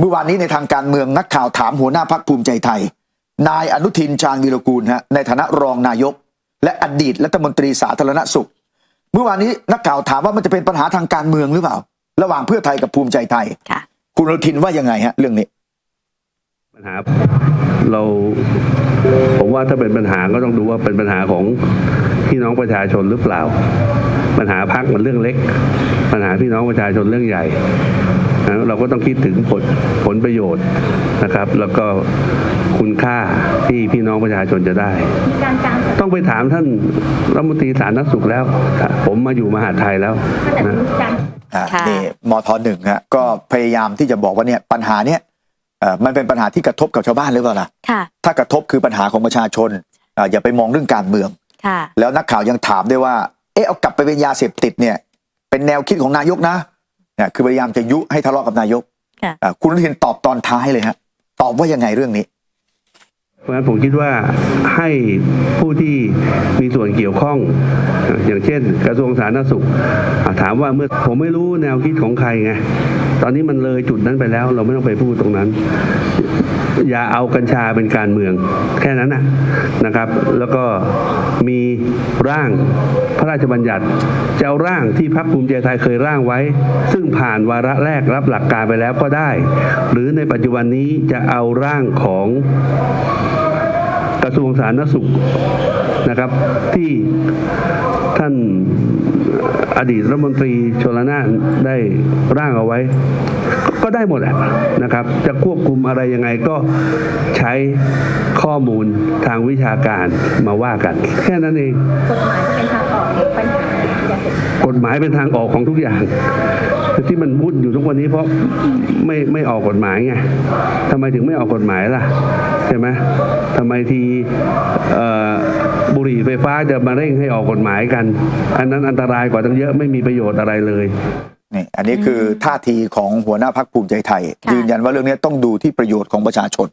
เมื่อวานนี้ในทางการเมืองนักข่าวถามหัวหน้าพักภูมิใจไทย นายอนุทินชาญวีรกูลฮะในฐานะรองนายก และอดีตรัฐมนตรีสาธารณสุข เมื่อวานนี้นักข่าวถามว่ามันจะเป็นปัญหาทางการเมืองหรือเปล่า ระหว่างเพื่อไทยกับภูมิใจไทยค่ะคุณอนุทินว่ายังไงฮะเรื่องนี้ปัญหาเราผมว่าถ้าเป็นปัญหาก็ต้องดูว่าเป็นปัญหาของพี่น้องประชาชนหรือเปล่า ปัญหาพักมันเรื่องเล็ก ปัญหาพี่น้องประชาชนเรื่องใหญ่ นะเราก็ต้องคิดถึงผลผลประโยชน์นะครับ แล้วก็คุณค่าที่พี่น้องประชาชนจะได้การกางต้องไปถามท่านรัฐมนตรีสาธารณสุขแล้ว ผมมาอยู่มหาดไทยแล้วแต่นะการอ่าค่ะนี่มทหนึ่งฮะก็พยายามที่จะบอกว่าเนี่ยปัญหาเนี้ยเอ่อมันเป็นปัญหาที่กระทบกับชาวบ้านหรือเปล่าล่ะค่ะถ้ากระทบคือปัญหาของประชาชนอ่าอย่าไปมองเรื่องการเมืองค่ะแล้วนักข่าวยังถามด้วยว่า เอ๊ะเอากลับไปเป็นยาเสพติดเนี่ย เป็นแนวคิดของนายกนะเนี่ยคือพยายามจะยุให้ทะเลาะกับนายกค่ะอ่าคุณอนุทินตอบตอนท้ายเลยฮะตอบว่ายังไงเรื่องนี้เพราะฉะนั้นผมคิดว่าให้ผู้ที่มีส่วนเกี่ยวข้อง อย่างเช่น กระทรวงสาธารณสุขอะถามว่าเมื่อผมไม่รู้แนวคิดของใครไงตอนนี้มันเลยจุดนั้นไปแล้ว เราไม่ต้องไปพูดตรงนั้น อย่าเอากัญชาเป็นการเมือง แค่นั้นนะนะครับ แล้วก็มีร่างพระราชบัญญัติจะเอาร่างที่พรรคภูมิใจไทยเคยร่างไว้ ซึ่งผ่านวาระแรกรับหลักการไปแล้วก็ได้ หรือในปัจจุบันนี้จะเอาร่างของกระทรวงสาธารณสุขนะครับที่ท่าน อดีตรัฐมนตรีชลนานได้ร่างเอาไว้ ก็ได้หมดอะนะครับ จะควบคุมอะไรยังไงก็ใช้ข้อมูลทางวิชาการมาว่ากัน แค่นั้นเองกฎหมายจะเป็นทางออกของปัญหายาเสพติดกฎหมายเป็นทางออกของทุกอย่างที่มันวุ่นอยู่ทุกวันนี้เพราะไม่ไม่ออกกฎหมายไงทำไมถึงไม่ออกกฎหมายล่ะ ใช่ไหมทำไมทีเอ่อ บุหรี่ไฟฟ้าจะมาเร่งให้ออกกฎหมายกัน อันนั้นอันตรายกว่าตั้งเยอะไม่มีประโยชน์อะไรเลยนี่อันนี้คือท่าทีของหัวหน้าพักภูมิใจไทยค่ะยืนยันว่าเรื่องนี้ต้องดูที่ประโยชน์ของประชาชน